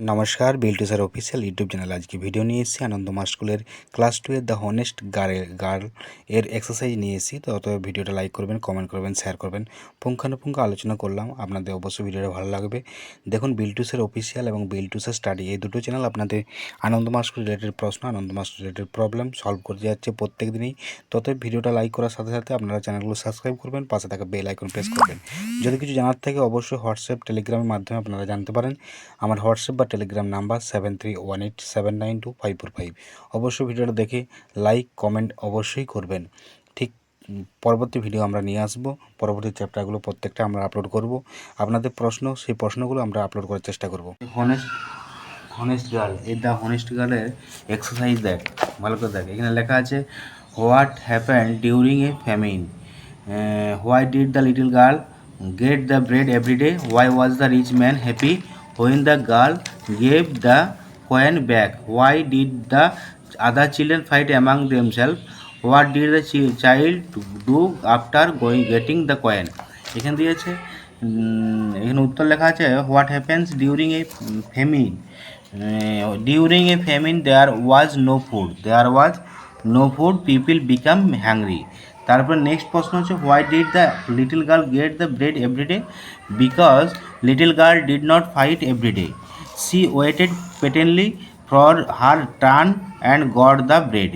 নমস্কার Biltu sir official YouTube channel আজকে video নিয়ে এসেছি। আনন্দমা স্কুলের ক্লাস টু এর দ্য হনেস্ট গার্ল গার্ল এর এক্সারসাইজ নিয়ে এসেছি। তো অত ভিডিওটা লাইক করবেন কমেন্ট করবেন শেয়ার করবেন। পুঙ্খানুপুঙ্খ আলোচনা করলাম, আপনাদের অবশ্যই ভিডিওটা ভালো লাগবে। দেখুন বিল্টু স্যার অফিসিয়াল এবং বিল্টু স্যার স্টাডি এই দুটো চ্যানেল আপনাদের আনন্দমা স্কুল রিলেটেড প্রশ্ন আনন্দমা স্কুল রিলেটেড প্রবলেম সলভ করতে যাচ্ছে প্রত্যেক দিনই। তত ভিডিওটা লাইক করার সাথে সাথে আপনারা চ্যানেলগুলো সাবস্ক্রাইব করবেন, পাশে থাকা বেল আইকন প্রেস করবেন। যদি কিছু জানার থাকে অবশ্যই হোয়াটসঅ্যাপ টেলিগ্রামের মাধ্যমে আপনারা জানতে পারেন। আমার হোয়াটসঅ্যাপ বা Telegram number seven three one eight seven nine two five four five অবশ্যই ভিডিওটা দেখে লাইক কমেন্ট অবশ্যই করবেন। ঠিক পরবর্তী ভিডিও আমরা নিয়ে আসব। পরবর্তী চ্যাপ্টারগুলো প্রত্যেকটা আমরা আপলোড করব। আপনাদের প্রশ্ন, সেই প্রশ্নগুলো আমরা আপলোড করার চেষ্টা করব। হনেস্ট হনেস্ট গার্ল এই দ্য হনেস্ট গার্লের এক্সারসাইজ দেখ, ভালো করে দেখ। এখানে লেখা আছে what happen during a famine why did the little girl get the bread everyday why was the rich man happy when the girl gave the coin back why did the other children fight among themselves what did the child do after going getting the coin এখানে দিয়েছে এখানে উত্তর লেখা আছে what happens during a famine during a famine there was no food there was no food people became hungry তারপর next প্রশ্ন হচ্ছে why did the little girl get the bread everyday because little girl did not fight everyday she waited patiently for her turn and got the bread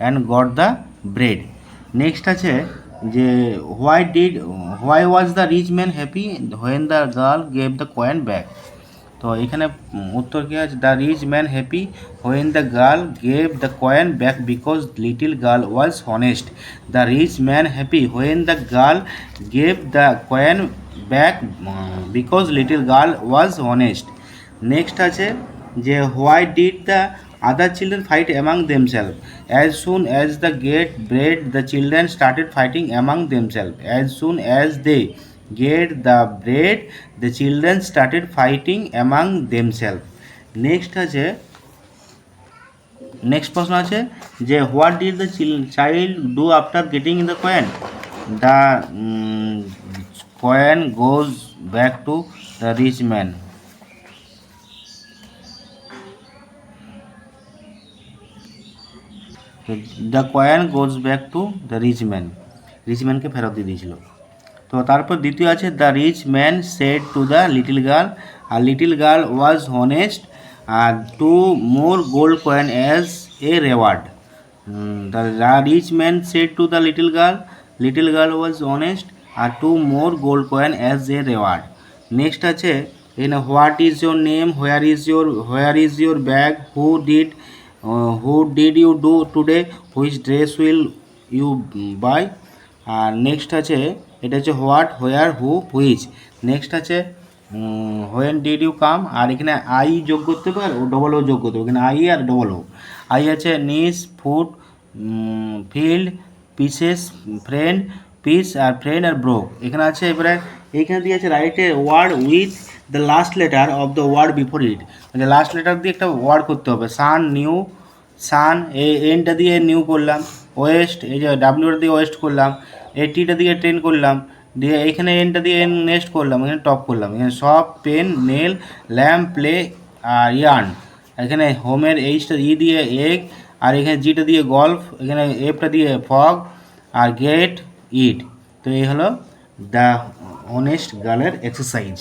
and got the bread next আছে যে why did why was the rich man happy when the girl gave the coin back তো এখানে উত্তর কী আছে? The rich man happy when the girl gave the coin back because little girl was honest the rich man happy when the girl gave the coin back because little girl was honest next আছে যে why did the other children fight among themselves as soon as the get bread the children started fighting among themselves as soon as they get the bread the children started fighting among themselves next আছে next প্রশ্ন আছে যে what did the child do after getting in the coin the coin goes back to the rich man the coin goes back to the rich man rich ম্যানকে ফেরত দিয়ে দিয়েছিল। তো তারপর দ্বিতীয় আছে the rich man said to the little girl R little girl was honest R two more gold coin as a reward the rich man said to the little girl little girl was honest R two more gold coin as a reward next আছে in what is your name where is your where is your bag who did who did you do today which dress will you buy R next আছে, এটা হচ্ছে what where who which next আছে when did you come আর এখানে I যোগ করতে পার? ও double O যোগ করতে হবে এখানে আই আর ডবল ও আই আছে nice foot field pieces friend piece আর ফ্রেন্ড আর ব্রোক এখানে আছে, এবারে এইখানে দিয়ে আছে রাইটে word with the last letter of the word before it মানে লাস্ট লেটার দিয়ে একটা ওয়ার্ড করতে হবে। সান নিউ সান এই এনটা দিয়ে নিউ করলাম। ওয়েস্ট এই যে ডাব্লিউটা দিয়ে ওয়েস্ট করলাম। এই টিটা দিয়ে ট্রেন করলাম। দিয়ে এইখানে এনটা দিয়ে এন নেক্সট করলাম। এখানে টপ করলাম। এখানে সব পেন নেল ল্যাম্প প্লে আর ইয়ার্ন এখানে হোমের এইচটা ই দিয়ে এগ আর এখানে জিটা দিয়ে গল্ফ এখানে এফটা দিয়ে ফগ আর গেট ইট তো এই হলো দ্য অনেস্ট গার্লের এক্সারসাইজ